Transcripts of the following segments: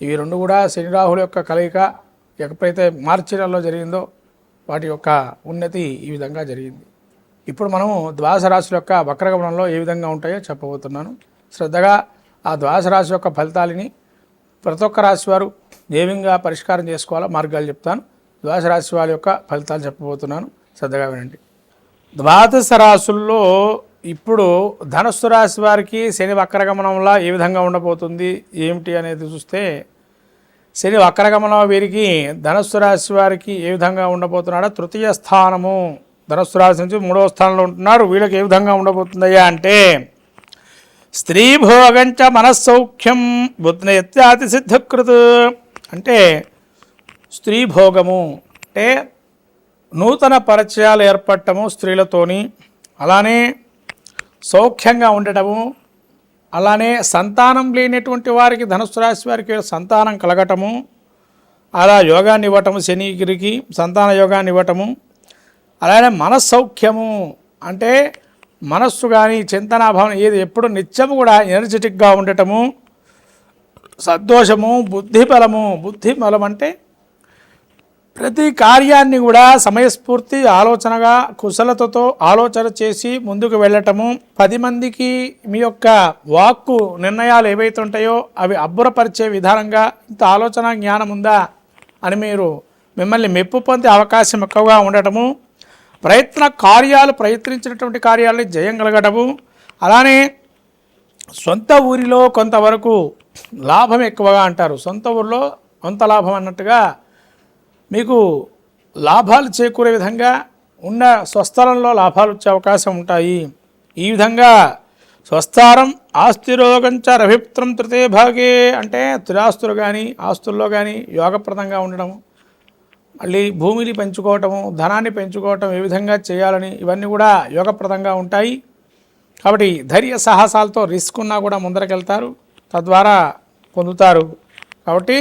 ఇవి రెండు కూడా శని రాహుల యొక్క కలయిక ఎప్పుడైతే మార్చి నెలలో జరిగిందో వాటి యొక్క ఉన్నతి ఈ విధంగా జరిగింది. ఇప్పుడు మనము ద్వాదశ రాశుల యొక్క వక్రగమనంలో ఏ విధంగా ఉంటాయో చెప్పబోతున్నాను. శ్రద్ధగా ఆ ద్వాదశ రాశి యొక్క ఫలితాలని ప్రతి ఒక్క రాశి వారు ఏ విధంగా పరిష్కారం చేసుకోవాలో మార్గాలు చెప్తాను. ద్వాదశ రాశి వారి యొక్క ఫలితాలు చెప్పబోతున్నాను. శ్రద్ధగా వినండి. ద్వాదశ రాశుల్లో ఇప్పుడు ధనుస్సు రాశి వారికి శని వక్రగమనంలో ఏ విధంగా ఉండబోతుంది ఏమిటి అనేది చూస్తే శని వక్రగమనం వీరికి ధనుస్సు రాశి వారికి ఏ విధంగా ఉండబోతున్నాడో తృతీయ స్థానము. ధనుస్సు రాశి నుంచి మూడవ స్థానంలో ఉంటున్నారు వీళ్ళకి ఏ విధంగా ఉండబోతుందయ్యా అంటే స్త్రీ భోగంచ మనస్సౌఖ్యం బుద్ధిత్యాతి సిద్ధకృత్. అంటే స్త్రీ భోగము అంటే నూతన పరిచయాలు ఏర్పడటము స్త్రీలతోని. అలానే సౌఖ్యంగా ఉండటము అలానే సంతానం లేనటువంటి వారికి ధనుసు రాశి వారికి సంతానం కలగటము అలా యోగాన్ని ఇవ్వటము శనిగిరికి సంతాన యోగాన్ని ఇవ్వటము అలానే మనస్సౌఖ్యము అంటే మనస్సు కానీ చింతనాభావం ఏది ఎప్పుడు నిత్యము కూడా ఎనర్జెటిక్గా ఉండటము సంతోషము బుద్ధి బలము బుద్ధి బలం అంటే ప్రతి కార్యాన్ని కూడా సమయస్ఫూర్తి ఆలోచనగా కుశలతతో ఆలోచన చేసి ముందుకు వెళ్ళటము పది మందికి మీ యొక్క వాక్కు నిర్ణయాలు ఏవైతే ఉంటాయో అవి అబ్బురపరిచే విధానంగా ఇంత ఆలోచన జ్ఞానం ఉందా అని మీరు మిమ్మల్ని మెప్పు పొందే అవకాశం ఎక్కువగా ఉండటము ప్రయత్న కార్యాలు ప్రయత్నించినటువంటి కార్యాలని జయం కలగటము అలానే సొంత ఊరిలో కొంతవరకు లాభం ఎక్కువగా అంటారు. సొంత ఊరిలో కొంత లాభం అన్నట్టుగా మీకు లాభాలు చేకూరే విధంగా ఉన్న స్వస్థలంలో లాభాలు వచ్చే అవకాశం ఉంటాయి. ఈ విధంగా స్వస్థారం ఆస్తిరోగంచ రభిప్త్రం తృతీయ భాగే అంటే తులాస్తులు కానీ ఆస్తుల్లో కానీ యోగప్రదంగా ఉండడం మళ్ళీ భూమిని పెంచుకోవటము ధనాన్ని పెంచుకోవటం ఏ విధంగా చేయాలని ఇవన్నీ కూడా యోగప్రదంగా ఉంటాయి. కాబట్టి ధైర్య సాహసాలతో రిస్క్ ఉన్నా కూడా ముందరకెళ్తారు తద్వారా పొందుతారు. కాబట్టి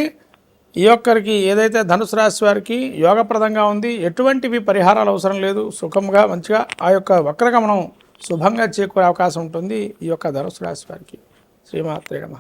ఈ ఒక్కరికి ఏదైతే ధనుసు రాశి వారికి యోగప్రదంగా ఉంది ఎటువంటివి పరిహారాలు అవసరం లేదు. సుఖంగా మంచిగా ఆ యొక్క వక్రగమనం శుభంగా చేకూరే అవకాశం ఉంటుంది ఈ యొక్క ధనుసు రాశి వారికి. శ్రీమాత్రే నమ.